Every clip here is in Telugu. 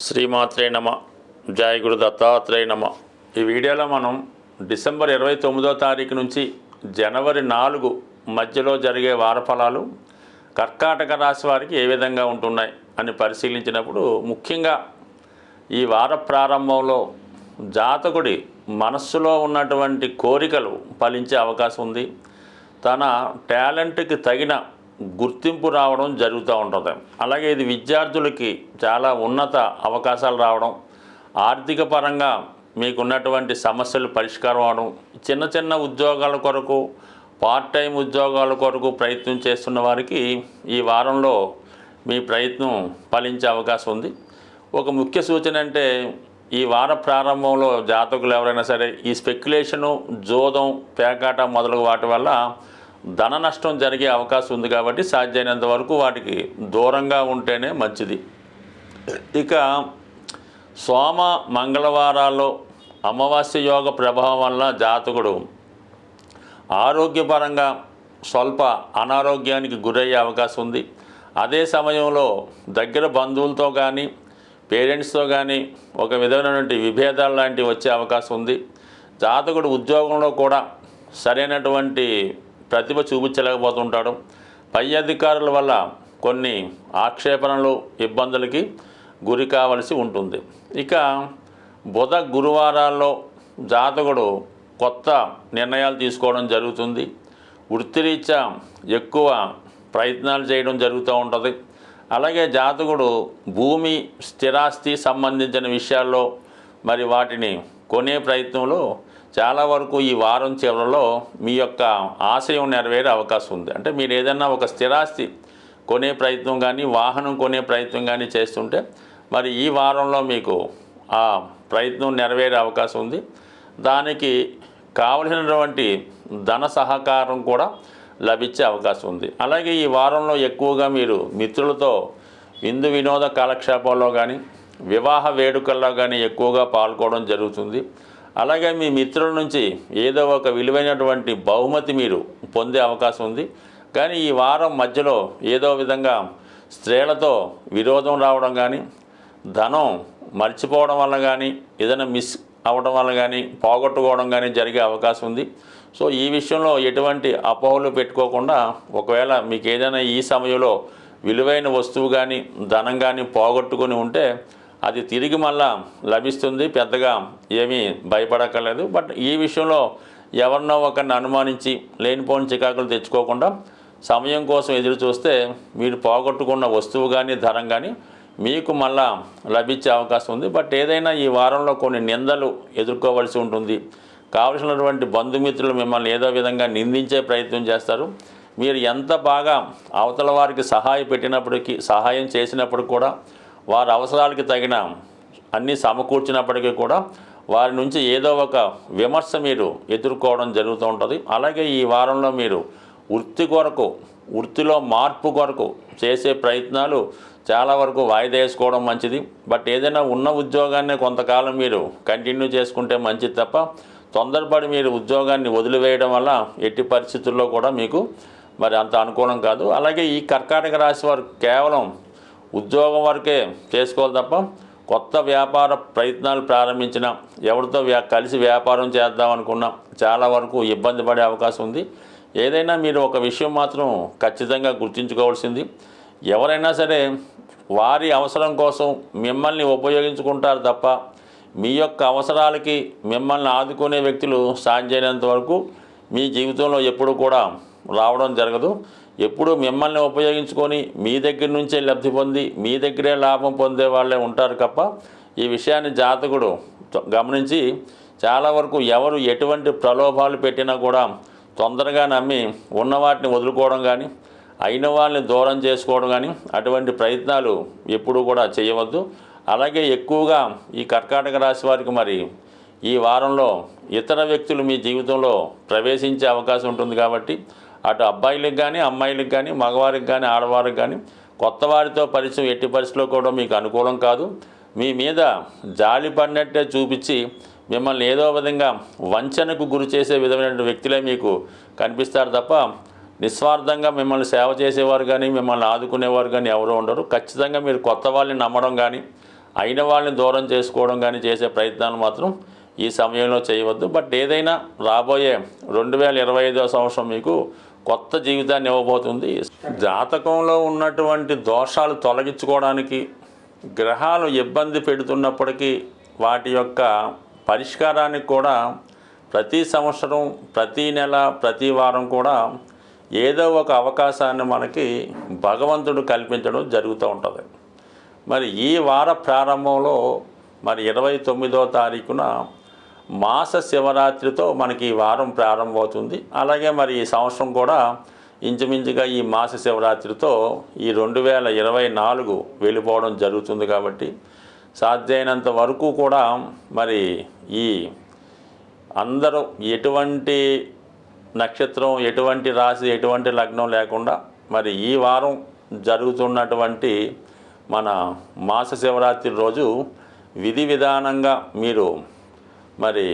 శ్రీమాత్రే నమ జయ గురు దత్తాత్రేయ నమ. ఈ వీడియోలో మనం డిసెంబర్ ఇరవై తొమ్మిదో తారీఖు నుంచి జనవరి నాలుగు మధ్యలో జరిగే వారఫలాలు కర్కాటక రాశి వారికి ఏ విధంగా ఉంటున్నాయి అని పరిశీలించినప్పుడు ముఖ్యంగా ఈ వార ప్రారంభంలో జాతకుడి మనస్సులో ఉన్నటువంటి కోరికలు ఫలించే అవకాశం ఉంది. తన టాలెంట్కి తగిన గుర్తింపు రావడం జరుగుతూ ఉంటుంది. అలాగే ఇది విద్యార్థులకి చాలా ఉన్నత అవకాశాలు రావడం ఆర్థిక పరంగా మీకున్నటువంటి సమస్యలు పరిష్కారం అవడం చిన్న చిన్న ఉద్యోగాల కొరకు పార్ట్ టైం ఉద్యోగాల కొరకు ప్రయత్నం చేస్తున్న వారికి ఈ వారంలో మీ ప్రయత్నం ఫలించే అవకాశం ఉంది. ఒక ముఖ్య సూచన అంటే ఈ వార ప్రారంభంలో జాతకులు ఎవరైనా సరే ఈ స్పెక్యులేషను జోదం పేకాట మొదలగు వాటి వల్ల ధన నష్టం జరిగే అవకాశం ఉంది కాబట్టి సాధ్యమైనంత వరకు వాటికి దూరంగా ఉంటేనే మంచిది. ఇక సోమ మంగళవారాల్లో అమావాస్య యోగ ప్రభావం వల్ల జాతకుడు ఆరోగ్యపరంగా స్వల్ప అనారోగ్యానికి గురయ్యే అవకాశం ఉంది. అదే సమయంలో దగ్గర బంధువులతో కానీ పేరెంట్స్తో కానీ ఒక విధమైనటువంటి విభేదాలు లాంటివి వచ్చే అవకాశం ఉంది. జాతకుడు ఉద్యోగంలో కూడా సరైనటువంటి ప్రతిభ చూపించలేకపోతుంటాడు. పై అధికారుల వల్ల కొన్ని ఆక్షేపణలు ఇబ్బందులకి గురి కావలసి ఉంటుంది. ఇక బుధ గురువారాల్లో జాతకుడు కొత్త నిర్ణయాలు తీసుకోవడం జరుగుతుంది. వృత్తిరీత్యా ఎక్కువ ప్రయత్నాలు చేయడం జరుగుతూ ఉంటుంది. అలాగే జాతకుడు భూమి స్థిరాస్తి సంబంధించిన విషయాల్లో మరి వాటిని కొనే ప్రయత్నంలో చాలా వరకు ఈ వారం చివరిలో మీ యొక్క ఆశయం నెరవేరే అవకాశం ఉంది. అంటే మీరు ఏదైనా ఒక స్థిరాస్తి కొనే ప్రయత్నం కానీ వాహనం కొనే ప్రయత్నం కానీ చేస్తుంటే మరి ఈ వారంలో మీకు ఆ ప్రయత్నం నెరవేరే అవకాశం ఉంది. దానికి కావలసినటువంటి ధన సహకారం కూడా లభించే అవకాశం ఉంది. అలాగే ఈ వారంలో ఎక్కువగా మీరు మిత్రులతో విందు వినోద కాలక్షేపాల్లో కానీ వివాహ వేడుకల్లో కానీ ఎక్కువగా పాల్గొనడం జరుగుతుంది. అలాగే మీ మిత్రుల నుంచి ఏదో ఒక విలువైనటువంటి బహుమతి మీరు పొందే అవకాశం ఉంది. కానీ ఈ వారం మధ్యలో ఏదో విధంగా స్త్రీలతో విరోధం రావడం కానీ ధనం మర్చిపోవడం వల్ల కానీ ఏదైనా మిస్ అవ్వడం వల్ల కానీ పోగొట్టుకోవడం కానీ జరిగే అవకాశం ఉంది. సో ఈ విషయంలో ఎటువంటి అపోహలు పెట్టుకోకుండా ఒకవేళ మీకు ఏదైనా ఈ సమయంలో విలువైన వస్తువు కానీ ధనం కానీ పోగొట్టుకొని ఉంటే అది తిరిగి మళ్ళా లభిస్తుంది పెద్దగా ఏమీ భయపడక్కర్లేదు. బట్ ఈ విషయంలో ఎవరినో ఒకరిని అనుమానించి లేనిపోని చికాకులు తెచ్చుకోకుండా సమయం కోసం ఎదురు చూస్తే మీరు పోగొట్టుకున్న వస్తువు కానీ ధరం కానీ మీకు మళ్ళా లభించే అవకాశం ఉంది. బట్ ఏదైనా ఈ వారంలో కొన్ని నిందలు ఎదుర్కోవాల్సి ఉంటుంది. కావలసినటువంటి బంధుమిత్రులు మిమ్మల్ని ఏదో విధంగా నిందించే ప్రయత్నం చేస్తారు. మీరు ఎంత బాగా అవతల వారికి సహాయం పెట్టినప్పటికీ సహాయం చేసినప్పుడు కూడా వారి అవసరాలకి తగిన అన్నీ సమకూర్చినప్పటికీ కూడా వారి నుంచి ఏదో ఒక విమర్శ మీరు ఎదుర్కోవడం జరుగుతూ ఉంటుంది. అలాగే ఈ వారంలో మీరు వృత్తి కొరకు వృత్తిలో మార్పు కొరకు చేసే ప్రయత్నాలు చాలా వరకు వాయిదా వేసుకోవడం మంచిది. బట్ ఏదైనా ఉన్న ఉద్యోగాన్ని కొంతకాలం మీరు కంటిన్యూ చేసుకుంటే మంచిది తప్ప తొందరపడి మీరు ఉద్యోగాన్ని వదిలివేయడం వల్ల ఎట్టి పరిస్థితుల్లో కూడా మీకు మరి అంత అనుకూలం కాదు. అలాగే ఈ కర్కాటక రాశి వారు కేవలం ఉద్యోగం వరకే చేసుకోవాలి తప్ప కొత్త వ్యాపార ప్రయత్నాలు ప్రారంభించిన ఎవరితో వ్యా కలిసి వ్యాపారం చేద్దాం అనుకున్నా చాలా వరకు ఇబ్బంది పడే అవకాశం ఉంది. ఏదైనా మీరు ఒక విషయం మాత్రం ఖచ్చితంగా గుర్తుంచుకోవాల్సింది. ఎవరైనా సరే వారి అవసరం కోసం మిమ్మల్ని ఉపయోగించుకుంటారు తప్ప మీ యొక్క అవసరాలకి మిమ్మల్ని ఆదుకునే వ్యక్తులు సాధ్యమైనంత వరకు మీ జీవితంలో ఎప్పుడు కూడా రావడం జరగదు. ఎప్పుడు మిమ్మల్ని ఉపయోగించుకొని మీ దగ్గర నుంచే లబ్ధి పొంది మీ దగ్గరే లాభం పొందే వాళ్ళే ఉంటారు తప్ప ఈ విషయాన్ని జాతకుడు గమనించి చాలా వరకు ఎవరు ఎటువంటి ప్రలోభాలు పెట్టినా కూడా తొందరగా నమ్మి ఉన్న వాటిని వదులుకోవడం కానీ అయిన వాళ్ళని దూరం చేసుకోవడం కానీ అటువంటి ప్రయత్నాలు ఎప్పుడూ కూడా చేయవద్దు. అలాగే ఎక్కువగా ఈ కర్కాటక రాశి వారికి మరి ఈ వారంలో ఇతర వ్యక్తులు మీ జీవితంలో ప్రవేశించే అవకాశం ఉంటుంది కాబట్టి అటు అబ్బాయిలకు కానీ అమ్మాయిలకు కానీ మగవారికి కానీ ఆడవారికి కానీ కొత్త వారితో పరిచయం ఎట్టి పరిస్థితిలో కూడా మీకు అనుకూలం కాదు. మీ మీద జాలి పడినట్టే చూపించి మిమ్మల్ని ఏదో విధంగా వంచనకు గురి చేసే విధమైన వ్యక్తులే మీకు కనిపిస్తారు తప్ప నిస్వార్థంగా మిమ్మల్ని సేవ చేసేవారు కానీ మిమ్మల్ని ఆదుకునేవారు కానీ ఎవరు ఉండరు. ఖచ్చితంగా మీరు కొత్త వాళ్ళని నమ్మడం కానీ అయిన వాళ్ళని దూరం చేసుకోవడం కానీ చేసే ప్రయత్నాలు మాత్రం ఈ సమయంలో చేయవద్దు. బట్ ఏదైనా రాబోయే రెండు వేల ఇరవై ఐదో సంవత్సరం మీకు కొత్త జీవితాన్ని ఇవ్వబోతుంది. జాతకంలో ఉన్నటువంటి దోషాలు తొలగించుకోవడానికి గ్రహాలు ఇబ్బంది పెడుతున్నప్పటికీ వాటి యొక్క పరిష్కారానికి కూడా ప్రతి సంవత్సరం ప్రతి నెల ప్రతి వారం కూడా ఏదో ఒక అవకాశాన్ని మనకి భగవంతుడు కల్పించడం జరుగుతూ ఉంటుంది. మరి ఈ వార ప్రారంభంలో మరి ఇరవై తొమ్మిదో తారీఖున మాస శివరాత్రితో మనకి ఈ వారం ప్రారంభమవుతుంది. అలాగే మరి ఈ సంవత్సరం కూడా ఇంచుమించుగా ఈ మాస శివరాత్రితో ఈ రెండు వేల ఇరవై నాలుగు వెళ్ళిపోవడం జరుగుతుంది కాబట్టి సాధ్యమైనంత వరకు కూడా మరి ఈ అందరూ ఎటువంటి నక్షత్రం ఎటువంటి రాశి ఎటువంటి లగ్నం లేకుండా మరి ఈ వారం జరుగుతున్నటువంటి మన మాస శివరాత్రి రోజు విధి విధానంగా మీరు మరి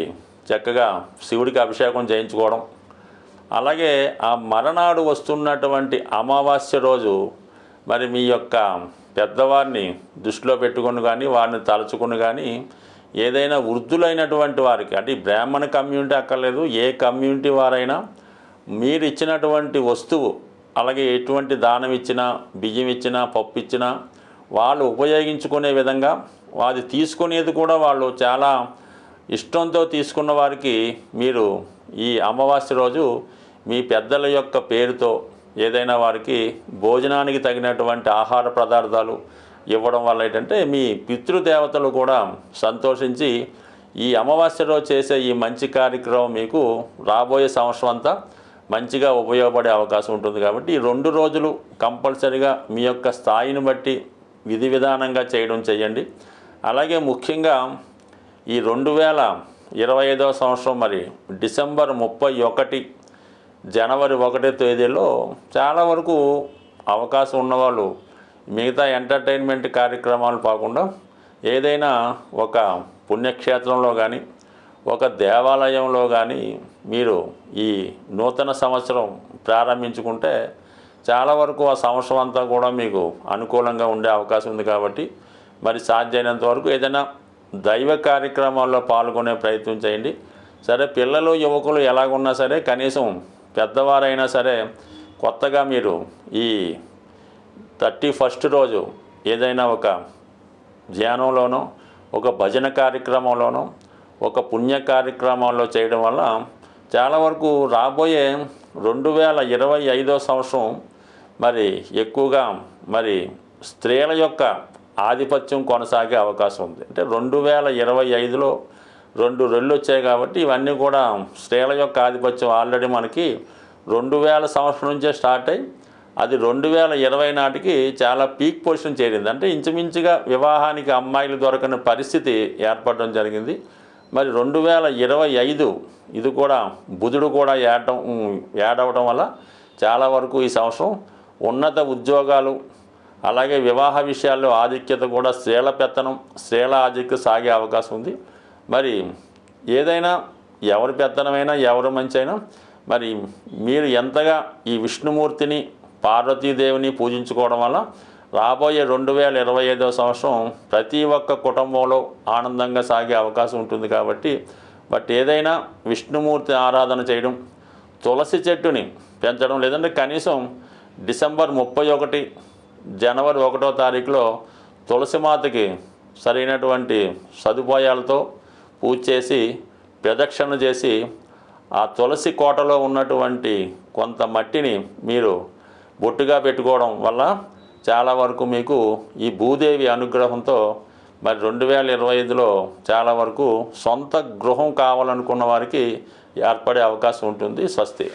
చక్కగా శివుడికి అభిషేకం చేయించుకోవడం. అలాగే ఆ మరనాడు వస్తున్నటువంటి అమావాస్య రోజు మరి మీ యొక్క పెద్దవారిని దృష్టిలో పెట్టుకుని కానీ వారిని తలుచుకుని కానీ ఏదైనా వృద్ధులైనటువంటి వారికి అంటే బ్రాహ్మణ కమ్యూనిటీ అక్కర్లేదు ఏ కమ్యూనిటీ వారైనా మీరు ఇచ్చినటువంటి వస్తువు అలాగే ఎటువంటి దానం ఇచ్చినా బియ్యం ఇచ్చినా పప్పు ఇచ్చినా వాళ్ళు ఉపయోగించుకునే విధంగా అది తీసుకునేది కూడా వాళ్ళు చాలా ఇష్టంతో తీసుకున్న వారికి మీరు ఈ అమావాస్య రోజు మీ పెద్దల యొక్క పేరుతో ఏదైనా వారికి భోజనానికి తగినటువంటి ఆహార పదార్థాలు ఇవ్వడం వల్ల ఏంటంటే మీ పితృదేవతలు కూడా సంతోషించి ఈ అమావాస్య రోజు చేసే ఈ మంచి కార్యక్రమం మీకు రాబోయే సంవత్సరం అంతా మంచిగా ఉపయోగపడే అవకాశం ఉంటుంది కాబట్టి ఈ రెండు రోజులు కంపల్సరిగా మీ యొక్క స్థాయిని బట్టి విధి విధానంగా చేయడం చేయండి. అలాగే ముఖ్యంగా ఈ రెండు వేల ఇరవై ఐదవ సంవత్సరం మరి డిసెంబర్ ముప్పై ఒకటి జనవరి ఒకటో తేదీలో చాలా వరకు అవకాశం ఉన్నవాళ్ళు మిగతా ఎంటర్టైన్మెంట్ కార్యక్రమాలు కాకుండా ఏదైనా ఒక పుణ్యక్షేత్రంలో కానీ ఒక దేవాలయంలో కానీ మీరు ఈ నూతన సంవత్సరం ప్రారంభించుకుంటే చాలా వరకు ఆ సంవత్సరం అంతా కూడా మీకు అనుకూలంగా ఉండే అవకాశం ఉంది కాబట్టి మరి సాధ్యమైనంత వరకు ఏదైనా దైవ కార్యక్రమాల్లో పాల్గొనే ప్రయత్నం చేయండి. సరే పిల్లలు యువకులు ఎలాగున్నా సరే కనీసం పెద్దవారైనా సరే కొత్తగా మీరు ఈ థర్టీ ఫస్ట్ రోజు ఏదైనా ఒక ధ్యానంలోనో ఒక భజన కార్యక్రమంలోనో ఒక పుణ్య కార్యక్రమాల్లో చేయడం వల్ల చాలా వరకు రాబోయే రెండు వేల ఇరవై ఐదో సంవత్సరం మరి ఎక్కువగా మరి స్త్రీల యొక్క ఆధిపత్యం కొనసాగే అవకాశం ఉంది. అంటే రెండు వేల ఇరవై ఐదులో రెండు రెళ్ళు వచ్చాయి కాబట్టి ఇవన్నీ కూడా స్త్రీల యొక్క ఆధిపత్యం ఆల్రెడీ మనకి రెండు వేల సంవత్సరం నుంచే స్టార్ట్ అయ్యి అది రెండు వేల ఇరవై నాటికి చాలా పీక్ పొజిషన్ చేరింది. అంటే ఇంచుమించుగా వివాహానికి అమ్మాయిలు దొరకని పరిస్థితి ఏర్పడడం జరిగింది. మరి రెండు వేల ఇరవై ఐదు ఇది కూడా బుధుడు కూడా ఏడటం ఏడవడం వల్ల చాలా వరకు ఈ సంవత్సరం ఉన్నత ఉద్యోగాలు అలాగే వివాహ విషయాల్లో ఆధిక్యత కూడా స్త్రీల పెత్తనం స్త్రీల ఆధిక్యత సాగే అవకాశం ఉంది. మరి ఏదైనా ఎవరి పెత్తనమైనా ఎవరి మంచి అయినా మరి మీరు ఎంతగా ఈ విష్ణుమూర్తిని పార్వతీదేవిని పూజించుకోవడం వల్ల రాబోయే రెండు వేల ఇరవై ఐదవ సంవత్సరం ప్రతి ఒక్క కుటుంబంలో ఆనందంగా సాగే అవకాశం ఉంటుంది కాబట్టి బట్ ఏదైనా విష్ణుమూర్తి ఆరాధన చేయడం తులసి చెట్టుని పెంచడం లేదంటే కనీసం డిసెంబర్ ముప్పై ఒకటి జనవరి ఒకటో తారీఖులో తులసి మాతకి సరైనటువంటి సదుపాయాలతో పూజ చేసి ప్రదక్షిణ చేసి ఆ తులసి కోటలో ఉన్నటువంటి కొంత మట్టిని మీరు బొట్టుగా పెట్టుకోవడం వల్ల చాలా వరకు మీకు ఈ భూదేవి అనుగ్రహంతో మరి రెండు వేల ఇరవై ఐదులో చాలా వరకు సొంత గృహం కావాలనుకున్న వారికి ఏర్పడే అవకాశం ఉంటుంది స్వస్తి.